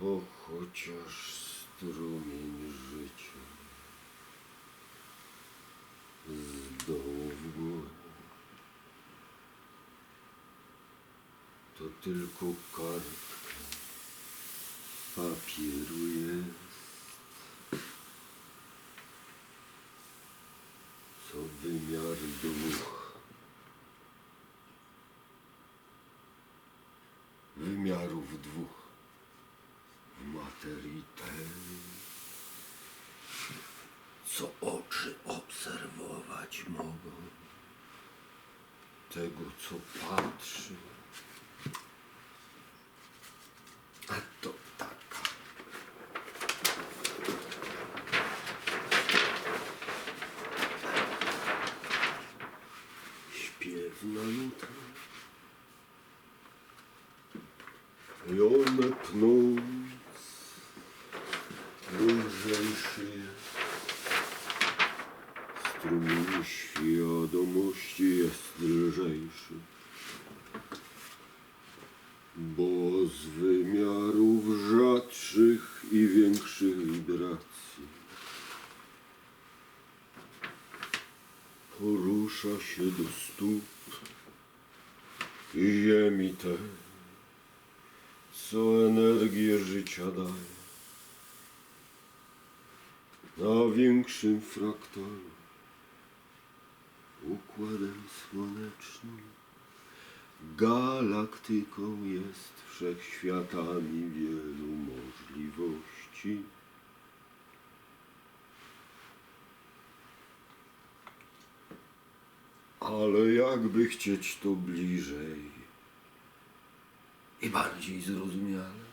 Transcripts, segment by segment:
Bo chociaż strumień życia z w górę. To tylko kartka papieru jest. Co wymiar dwóch wymiarów dwóch w materii tej, co oczy obserwować mogą, tego co patrzy. A to taka. Śpiewna nuta. I one lżejszy jest. Strumień świadomości jest lżejszy. Bo z wymiarów rzadszych i większych wibracji porusza się do stóp ziemi tej, co energię życia daje. Na większym fraktalu układem słonecznym galaktyką jest wszechświatami wielu możliwości. Ale jakby chcieć to bliżej i bardziej zrozumiale,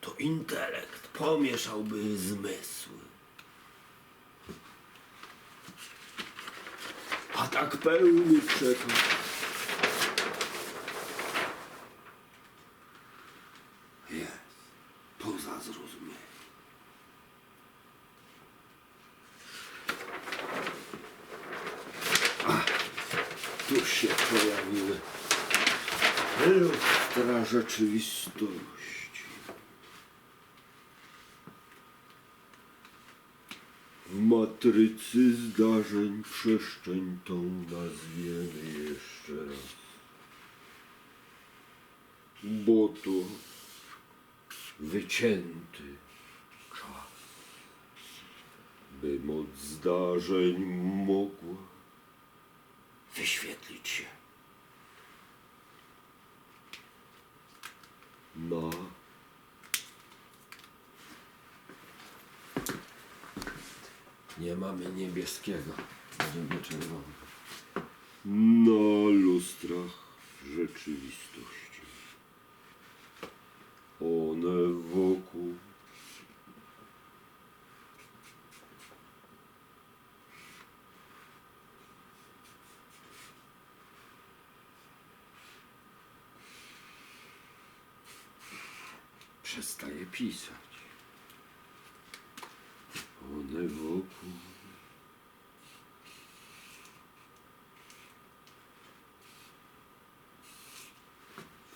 to intelekt pomieszałby zmysły. A tak pełny przekaz jest poza zrozumieniem. A, tu się pojawiły lustra rzeczywistości. W matrycy zdarzeń przestrzeń tą nazwiemy jeszcze raz. Bo to wycięty czas, by moc zdarzeń mogła wyświetlić się na nie mamy niebieskiego, będziemy czerwony. Na lustrach rzeczywistości. One wokół przestaje pisać. One wokół.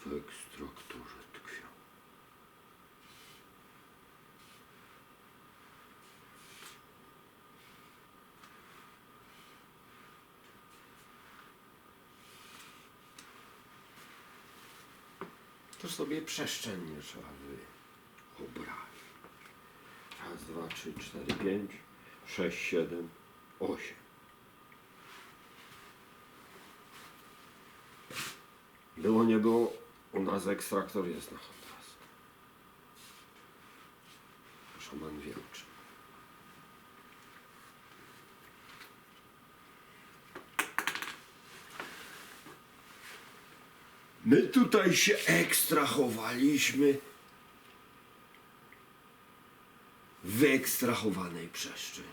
W ekstraktorze tkwią. To sobie przestrzennie trzeba wyobrazić. Raz, dwa, trzy, cztery, pięć, sześć, siedem, osiem. Było nie było, u nas ekstraktor jest na hotras. Szaman wie o czym. My tutaj się ekstrahowaliśmy w wyekstrahowanej przestrzeni.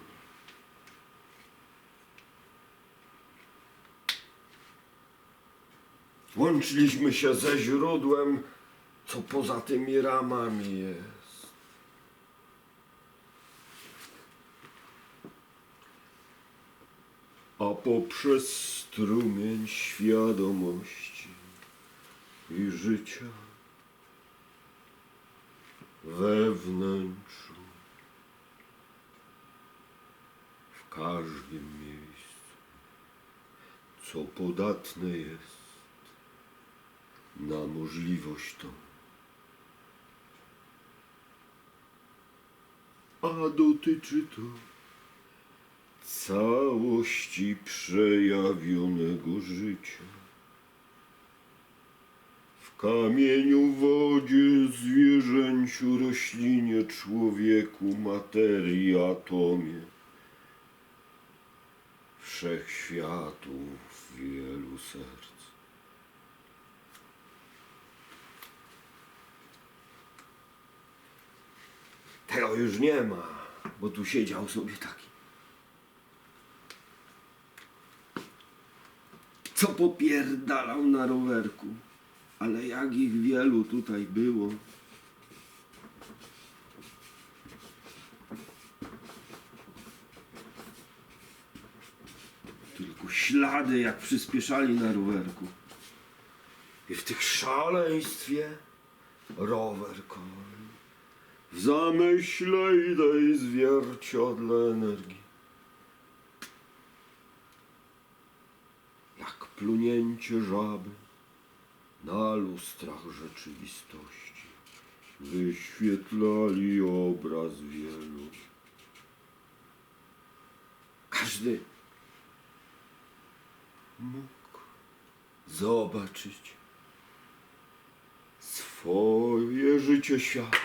Łączyliśmy się ze źródłem, co poza tymi ramami jest. poprzez strumień świadomości i życia we wnętrzu, w każdym miejscu, co podatne jest na możliwość tą. A dotyczy to całości przejawionego życia. Kamieniu, wodzie, zwierzęciu, roślinie, człowieku, materii, atomie, wszechświatów wielu serc. Tego już nie ma, bo tu siedział sobie taki. Co popierdalał na rowerku. Ale jak ich wielu tutaj było. Tylko ślady jak przyspieszali na rowerku. I w tych szaleństwie rower koi. W zamyśle i tej zwierciadle energii. Jak plunięcie żaby na lustrach rzeczywistości. Wyświetlali obraz wielu. Każdy mógł zobaczyć swoje życie świat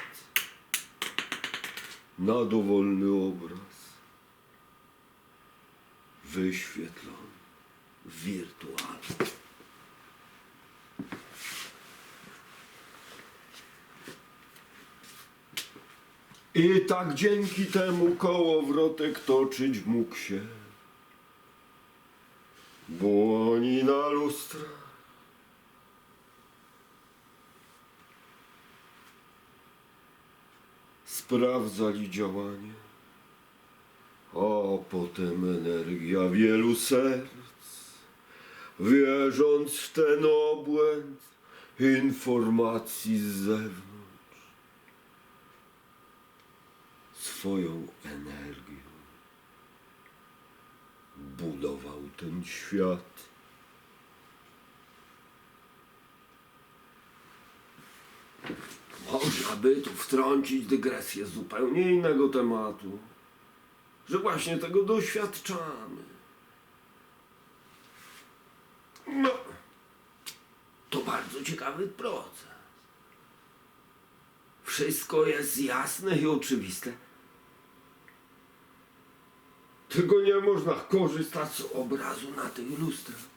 na dowolny obraz wyświetlony wirtualny. I tak dzięki temu kołowrotek toczyć mógł się, bo oni na lustra sprawdzali działanie, a potem energia wielu serc, wierząc w ten obłęd informacji z zewnątrz swoją energią budował ten świat. Można by tu wtrącić dygresję zupełnie innego tematu, że właśnie tego doświadczamy. No, to bardzo ciekawy proces. Wszystko jest jasne i oczywiste. Tylko nie można korzystać z obrazu na tych lustrach.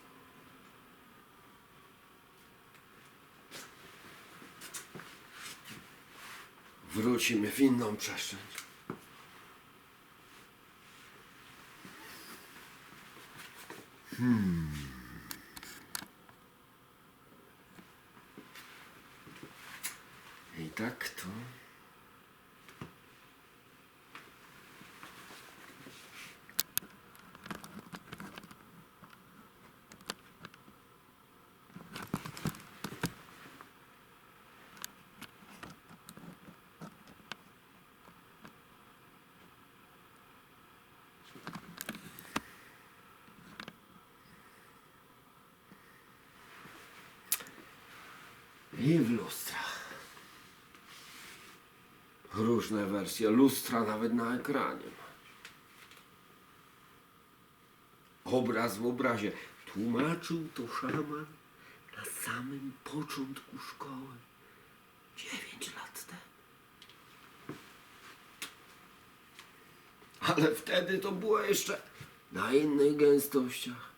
Wrócimy w inną przestrzeń. Hmm. I tak to. I w lustrach. Różne wersje lustra nawet na ekranie. Obraz w obrazie. Tłumaczył to szaman na samym początku szkoły. Dziewięć lat temu. Ale wtedy to było jeszcze na innych gęstościach.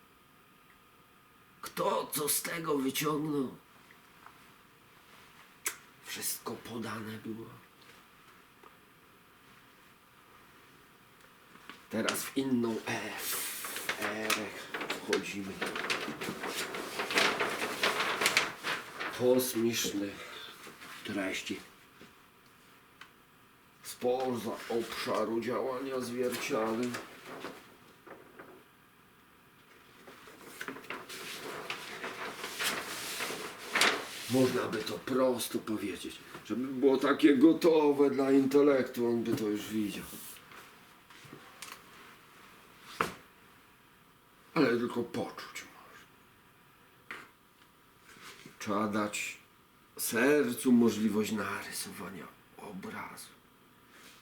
Kto co z tego wyciągnął? Wszystko podane było. Teraz w inną w erę wchodzimy. Kosmicznych treści. Spoza obszaru działania zwierciadel. Można by to prosto powiedzieć. Żeby było takie gotowe dla intelektu, on by to już widział. Ale tylko poczuć można. Trzeba dać sercu możliwość narysowania obrazu.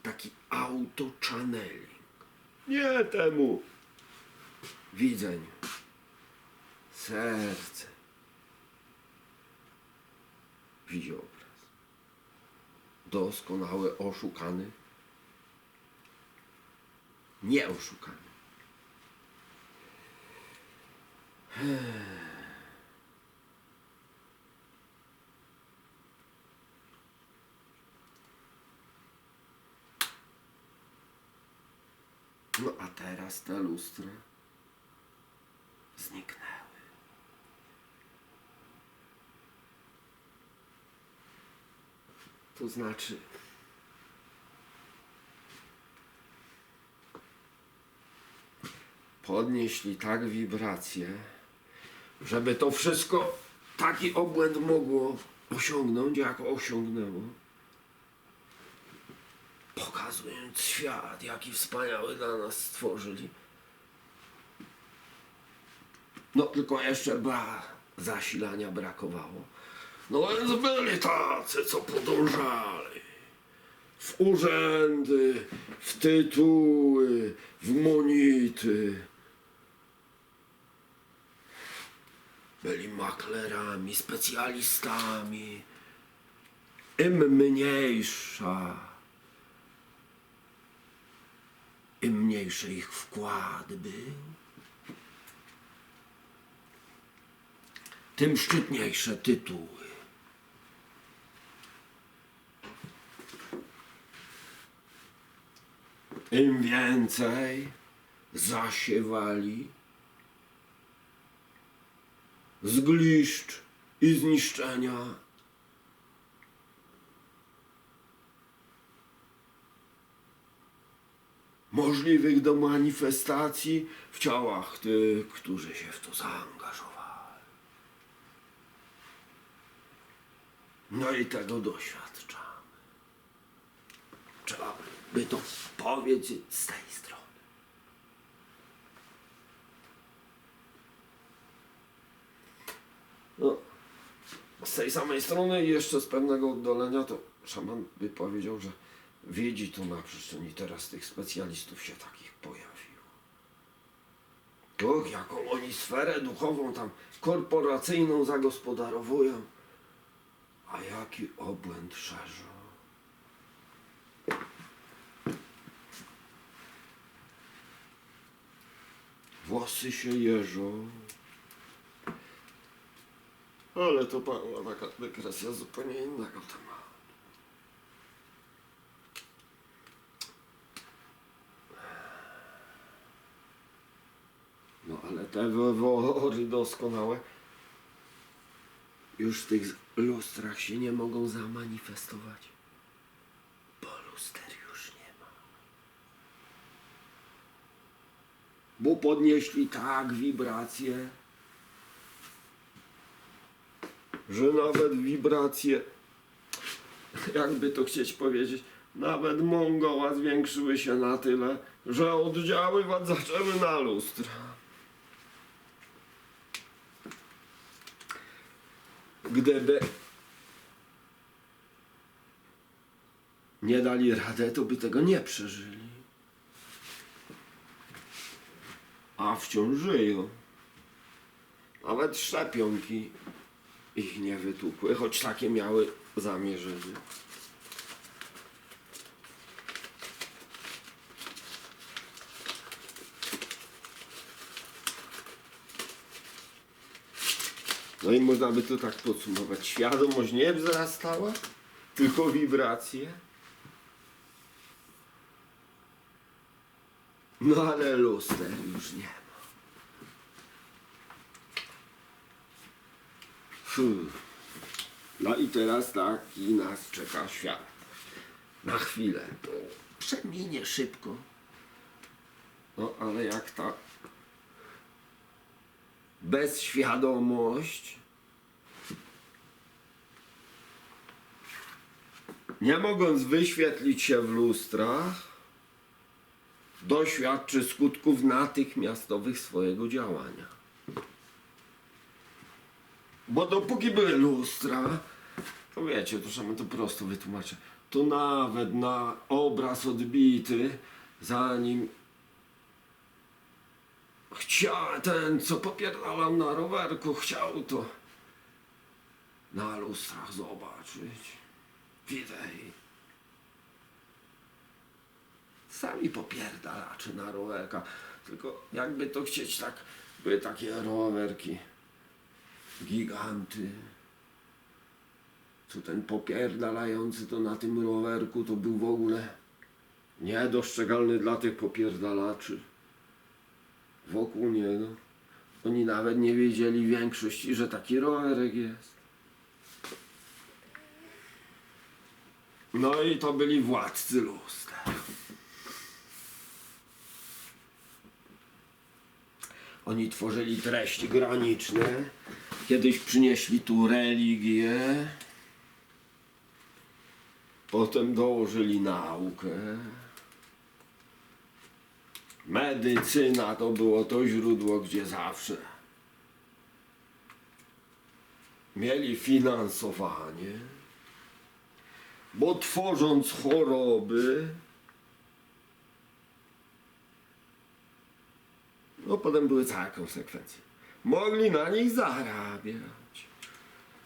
Taki auto-channeling. Nie temu widzeniu. Serce widzi obraz. Doskonały, oszukany. Nie oszukany. No a teraz te lustra zniknęły. To znaczy podnieśli tak wibracje, żeby to wszystko taki obłęd mogło osiągnąć, jak osiągnęło. Pokazując świat, jaki wspaniały dla nas stworzyli. No tylko jeszcze ba, zasilania brakowało. No więc byli tacy, co podążali. W urzędy, w tytuły, w monity. Byli maklerami, specjalistami. Im mniejsza, im mniejszy ich wkład był, tym szczytniejsze tytuły. Im więcej zasiewali zgliszcz i zniszczenia, możliwych do manifestacji w ciałach tych, którzy się w to zaangażowali. No i tego doświadczamy. Trzeba by to powiedzieć z tej strony. No, z tej samej strony i jeszcze z pewnego oddalenia to szaman by powiedział, że wiedzi to na przestrzeni teraz tych specjalistów się takich pojawiło. Och, jaką oni sferę duchową tam korporacyjną zagospodarowują, a jaki obłęd szerzą. Włosy się jeżą. Ale to była taka dygresja zupełnie innego tematu. No ale te wywory doskonałe już w tych lustrach się nie mogą zamanifestować, bo luster już nie ma. Bo podnieśli tak wibracje, że nawet wibracje, jakby to chcieć powiedzieć, nawet Mongoła zwiększyły się na tyle, że oddziaływać zaczęły na lustra. Gdyby nie dali radę, to by tego nie przeżyli. A wciąż żyją. Nawet szczepionki ich nie wytłukły, choć takie miały zamierzenie. No i można by to tak podsumować. Świadomość nie wzrastała, tylko wibracje. No ale luster już nie ma. Fuh. No i teraz taki nas czeka świat. Na chwilę. To przeminie szybko. No ale jak ta bezświadomość nie mogąc wyświetlić się w lustrach, doświadczy skutków natychmiastowych swojego działania. Bo dopóki były lustra, to wiecie, to to prosto wytłumaczę, to nawet na obraz odbity, zanim chciał ten, co popierdalał na rowerku, chciał to na lustrach zobaczyć. Widej. Sami popierdalacze na rowerka. Tylko jakby to chcieć tak, były takie rowerki. Giganty. Co ten popierdalający to na tym rowerku to był w ogóle niedostrzegalny dla tych popierdalaczy. Wokół niego. Oni nawet nie wiedzieli większości, że taki rowerek jest. No i to byli władcy luster. Oni tworzyli treści graniczne. Kiedyś przynieśli tu religię. Potem dołożyli naukę. Medycyna to było to źródło, gdzie zawsze mieli finansowanie bo tworząc choroby, no potem były całe konsekwencje. Mogli na nich zarabiać.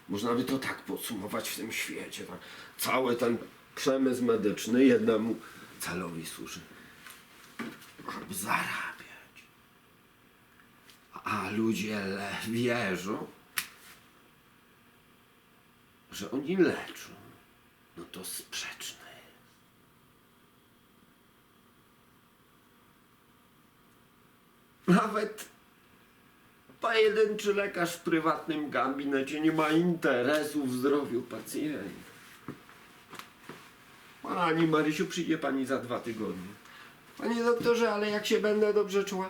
Można by to tak podsumować w tym świecie. Tak. Cały ten przemysł medyczny jednemu celowi służy. Żeby zarabiać. A ludzie wierzą, że oni leczą no to sprzeczne. Nawet pojedynczy lekarz w prywatnym gabinecie nie ma interesu w zdrowiu pacjenta. Pani Marysiu, przyjdzie pani za dwa tygodnie. Panie doktorze, ale jak się będę dobrze czuła?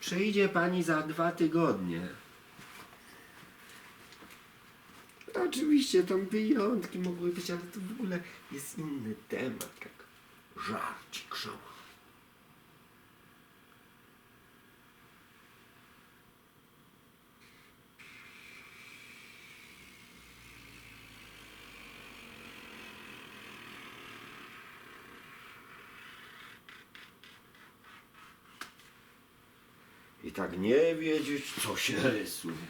Przyjdzie pani za dwa tygodnie. Oczywiście tam wyjątki mogły być, ale to w ogóle jest inny temat, jak żarcik szama. I tak nie wiedzieć, co się rysuje.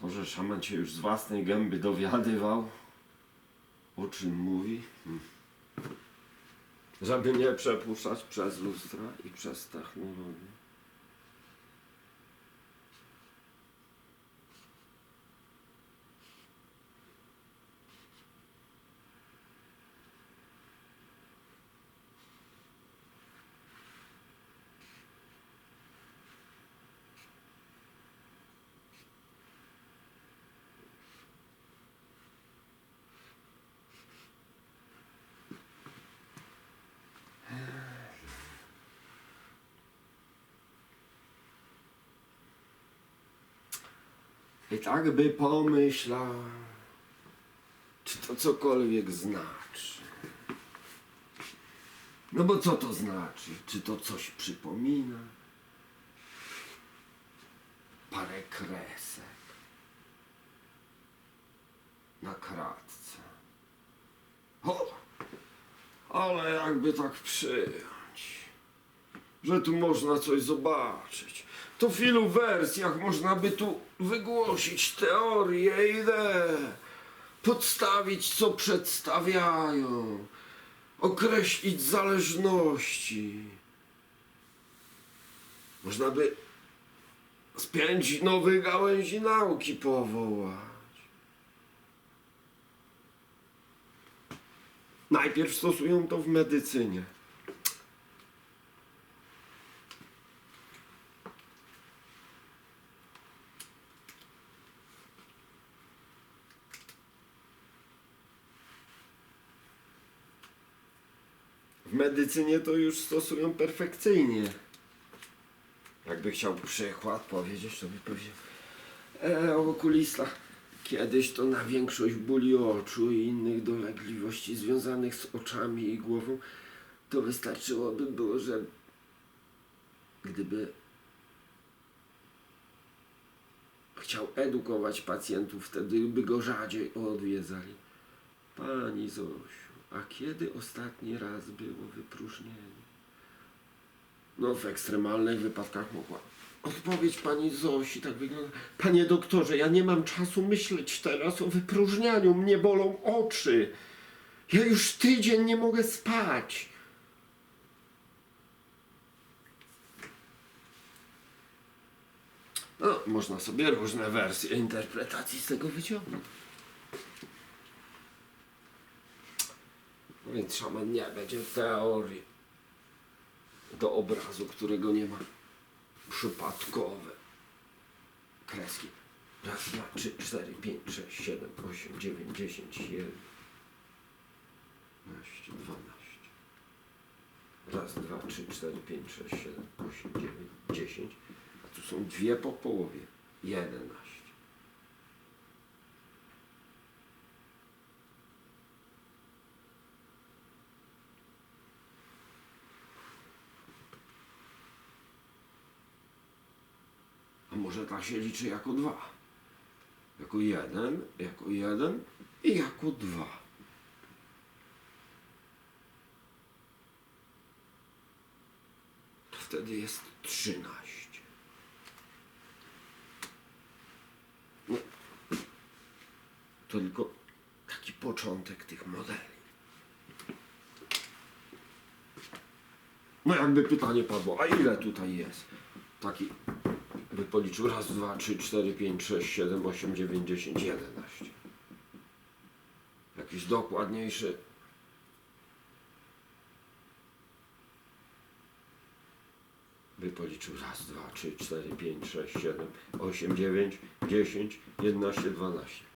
To, że szaman cię już z własnej gęby dowiadywał, o czym mówi, hmm. żeby nie przepuszczać przez lustra i przez technologię. I tak by pomyślał, czy to cokolwiek znaczy. No bo co to znaczy? Czy to coś przypomina? Parę kresek na kratce. O! Ale jakby tak przyjąć, że tu można coś zobaczyć. To w ilu wersjach można by tu wygłosić teorie, idee, podstawić co przedstawiają, określić zależności. Można by z pięć nowych gałęzi nauki powołać. Najpierw stosują to w medycynie. Medycynie to już stosują perfekcyjnie. Jakby chciał przykład powiedzieć, to by powiedział. E, o. Kiedyś to na większość bóli oczu i innych dolegliwości związanych z oczami i głową to wystarczyłoby było, że gdyby chciał edukować pacjentów, wtedy by go rzadziej odwiedzali. Pani Zosiu, a kiedy ostatni raz było wypróżnienie? No, w ekstremalnych wypadkach mogła. Odpowiedź pani Zosi tak wygląda. Panie doktorze, ja nie mam czasu myśleć teraz o wypróżnianiu. Mnie bolą oczy. Ja już tydzień nie mogę spać. No, można sobie różne wersje interpretacji z tego wyciągnąć. Więc szaman nie będzie teorii do obrazu, którego nie ma. Przypadkowe kreski. Raz, dwa, trzy, cztery, pięć, sześć, siedem, osiem, dziewięć, dziesięć, jeden, dwanaście, dwanaście. Raz, dwa, trzy, cztery, pięć, sześć, siedem, osiem, dziewięć, dziesięć. A tu są dwie po połowie. Jedenaście. Może ta się liczy jako dwa? Jako jeden, jako jeden i jako dwa. To wtedy jest trzynaście. No, to tylko taki początek tych modeli. No jakby pytanie padło, a ile tutaj jest? Taki by policzył raz, dwa, trzy, cztery, pięć, sześć, siedem, osiem, dziewięć, dziesięć, jedenaście. Jakiś dokładniejszy. By policzył raz, dwa, trzy, cztery, pięć, sześć, siedem, osiem, dziewięć, dziesięć, jedenaście, dwanaście.